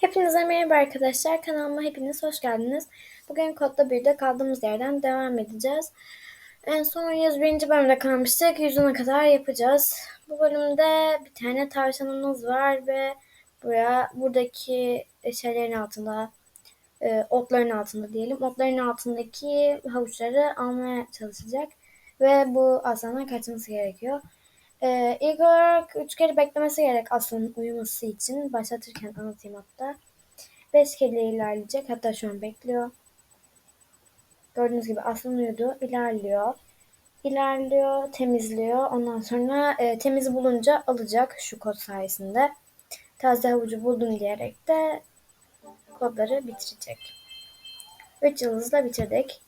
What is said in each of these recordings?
Hepinize merhaba arkadaşlar. Kanalıma hepiniz hoş geldiniz. Bugün kodda bir de kaldığımız yerden devam edeceğiz. En son 101. bölümde kalmıştık. 100'üne kadar yapacağız. Bu bölümde bir tane tavşanımız var ve buraya buradaki şeylerin altında e, otların altında diyelim. Otların altındaki havuçları almaya çalışacak. Ve bu aslandan kaçması gerekiyor. Ee, ilk olarak 3 kere beklemesi gerek aslanın uyuması için. Başlatırken anlatayım hatta. 5 kere ilerleyecek. Hatta şu an bekliyor. Gördüğünüz gibi aslan uyudu. İlerliyor. İlerliyor, temizliyor. Ondan sonra e, temiz bulunca alacak şu kod sayesinde. Taze havucu buldum diyerek de kodları bitirecek. 3 yıldızla bitirdik.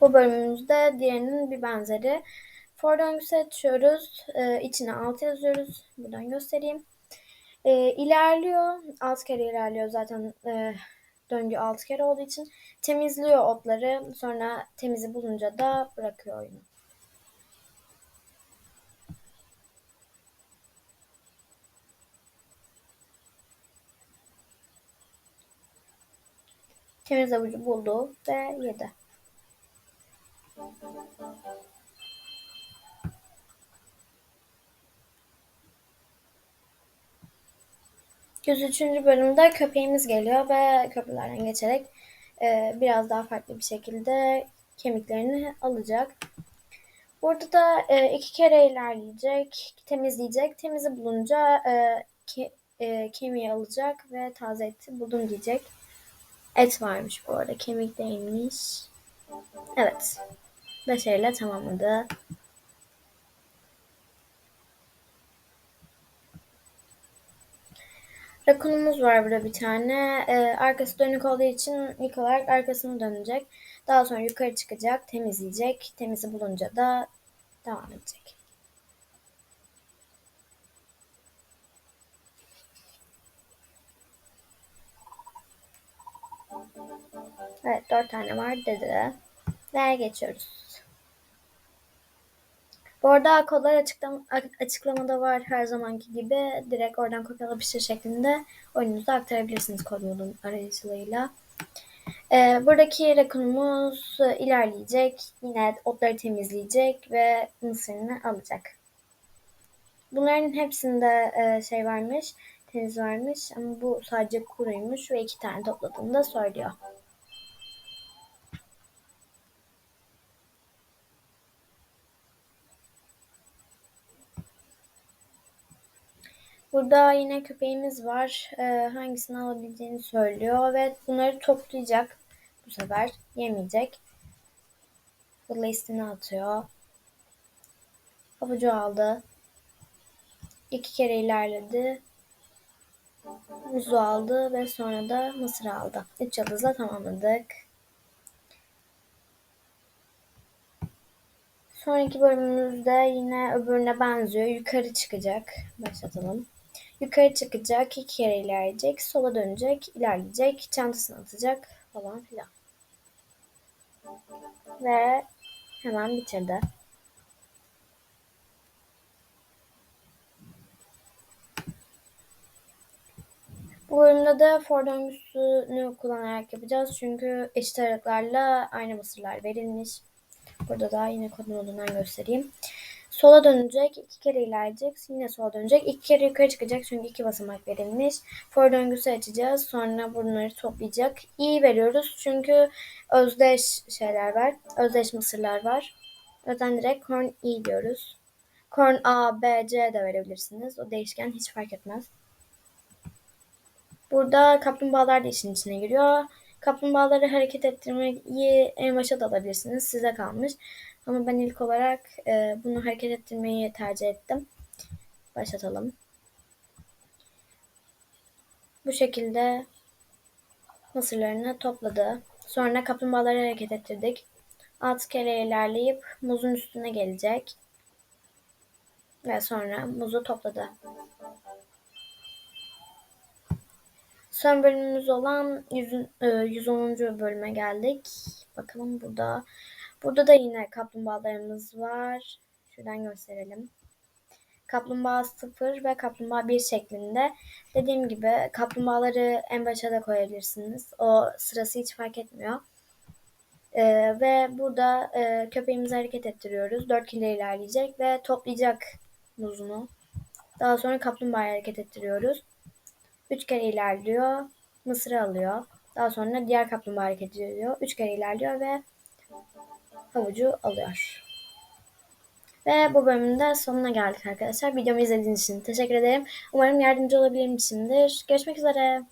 Bu bölümümüzde diğerinin bir benzeri. For döngüsü açıyoruz. Ee, içine alt yazıyoruz. Buradan göstereyim. Ee, ilerliyor. Alt kere ilerliyor zaten e, döngü alt kere olduğu için. Temizliyor otları. Sonra temizi bulunca da bırakıyor oyunu. Temiz avucu buldu ve yedi. 103. bölümde köpeğimiz geliyor ve köprülerden geçerek e, biraz daha farklı bir şekilde kemiklerini alacak. Burada da e, iki kere ilerleyecek, temizleyecek. Temizi bulunca e, ke, e, kemiği alacak ve taze eti buldum diyecek. Et varmış bu arada, kemik değilmiş. Evet, başarıyla tamamladı. Rakunumuz var burada bir tane. Ee, arkası dönük olduğu için ilk olarak arkasını dönecek. Daha sonra yukarı çıkacak, temizleyecek. Temizi bulunca da devam edecek. Evet dört tane var dedi. Ve geçiyoruz. Bu arada kodlar açıklama, açıklamada var her zamanki gibi. Direkt oradan kopyala yapıştır şeklinde oyununuza aktarabilirsiniz kod modun aracılığıyla. Ee, buradaki rakunumuz ilerleyecek. Yine otları temizleyecek ve mısırını alacak. Bunların hepsinde e, şey varmış, temiz varmış ama bu sadece kuruymuş ve iki tane topladığını da söylüyor. Burada yine köpeğimiz var. Ee, hangisini alabileceğini söylüyor ve bunları toplayacak bu sefer. Yemeyecek. Bu listini atıyor. Havucu aldı. İki kere ilerledi. Muzu aldı ve sonra da mısır aldı. Üç yıldızla tamamladık. Sonraki bölümümüzde yine öbürüne benziyor. Yukarı çıkacak. Başlatalım. Yukarı çıkacak, iki kere ilerleyecek, sola dönecek, ilerleyecek, çantasını atacak falan filan. Ve hemen bitirdi. Bu bölümde de for döngüsünü kullanarak yapacağız. Çünkü eşit aralıklarla aynı mısırlar verilmiş. Burada da yine kod modundan göstereyim. Sola dönecek, iki kere ilerleyecek, yine sola dönecek, iki kere yukarı çıkacak çünkü iki basamak verilmiş. For döngüsü açacağız, sonra bunları toplayacak. İyi veriyoruz çünkü özdeş şeyler var, özdeş mısırlar var. O yüzden direkt corn i diyoruz. Corn A, B, C de verebilirsiniz. O değişken hiç fark etmez. Burada kaplumbağalar da işin içine giriyor. Kaplumbağaları hareket ettirmeyi en başa da alabilirsiniz. Size kalmış. Ama ben ilk olarak e, bunu hareket ettirmeyi tercih ettim. Başlatalım. Bu şekilde mısırlarını topladı. Sonra kaplumbağaları hareket ettirdik. Alt kere ilerleyip muzun üstüne gelecek. Ve sonra muzu topladı. Son bölümümüz olan 100, 110. E, bölüme geldik. Bakalım burada Burada da yine kaplumbağalarımız var. Şuradan gösterelim. kaplumbağa 0 ve kaplumbağa 1 şeklinde. Dediğim gibi kaplumbağaları en başa da koyabilirsiniz. O sırası hiç fark etmiyor. Ee, ve burada e, köpeğimizi hareket ettiriyoruz. 4 kere ilerleyecek ve toplayacak muzunu. Daha sonra kaplumbağayı hareket ettiriyoruz. 3 kere ilerliyor. Mısırı alıyor. Daha sonra diğer kaplumbağa hareket ediyor. 3 kere ilerliyor ve havucu alıyor. Ve bu bölümün de sonuna geldik arkadaşlar. Videomu izlediğiniz için teşekkür ederim. Umarım yardımcı olabilmişimdir. Görüşmek üzere.